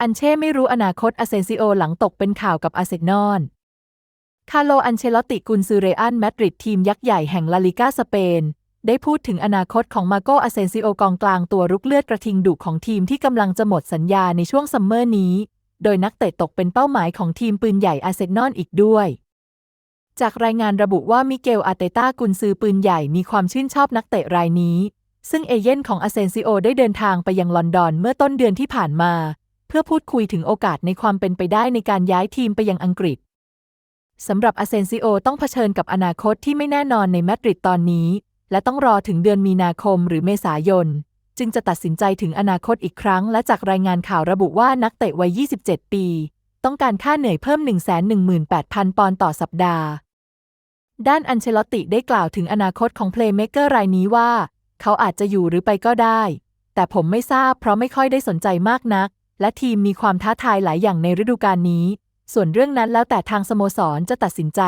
อันเช่ไม่รู้อนาคตอาเซนซิโอหลังตกเป็นข่าวกับอาเซนอลคาร์โลอันเชลติกุนซือเรอันมาดริดทีมยักษ์ใหญ่แห่งลาลิกาสเปน ได้พูดถึงอนาคตของมาโกอาเซนซิโอกองกลางตัวรุกเลือดกระทิงดุของทีมที่กำลังจะหมดสัญญาในช่วงซัมเมอร์นี้ โดยนักเตะตกเป็นเป้าหมายของทีมปืนใหญ่อาเซนอลอีกด้วยจากรายงานระบุว่ามิเกลอาเตต้ากุนซือปืนใหญ่มีความชื่นชอบนักเตะรายนี้ ซึ่งเอเย่นของอาเซนซิโอได้เดินทางไปยังลอนดอนเมื่อต้นเดือนที่ผ่านมา พื่อพูดคุยถึงโอกาสในความเป็นไปได้ในการย้ายทีมไปยังอังกฤษสำหรับอาเซนซิโอต้องเผชิญกับอนาคตที่ไม่แน่นอนในมาดริดตอนนี้ และต้องรอถึงเดือนมีนาคมหรือเมษายน จึงจะตัดสินใจถึงอนาคตอีกครั้ง และจากรายงานข่าวระบุว่านักเตะวัย 27 ปี ต้องการค่าเหนื่อยเพิ่ม 118,000 ปอนด์ต่อสัปดาห์ ด้านอันเชลติได้กล่าวถึงอนาคตของเพลย์เมกเกอร์รายนี้ว่า เขาอาจจะอยู่หรือไปก็ได้ แต่ผมไม่ทราบเพราะไม่ค่อยได้สนใจมากนัก และทีมมีความท้าทายหลายอย่างในฤดูกาลนี้ ส่วนเรื่องนั้นแล้วแต่ทางสโมสรจะตัดสินใจ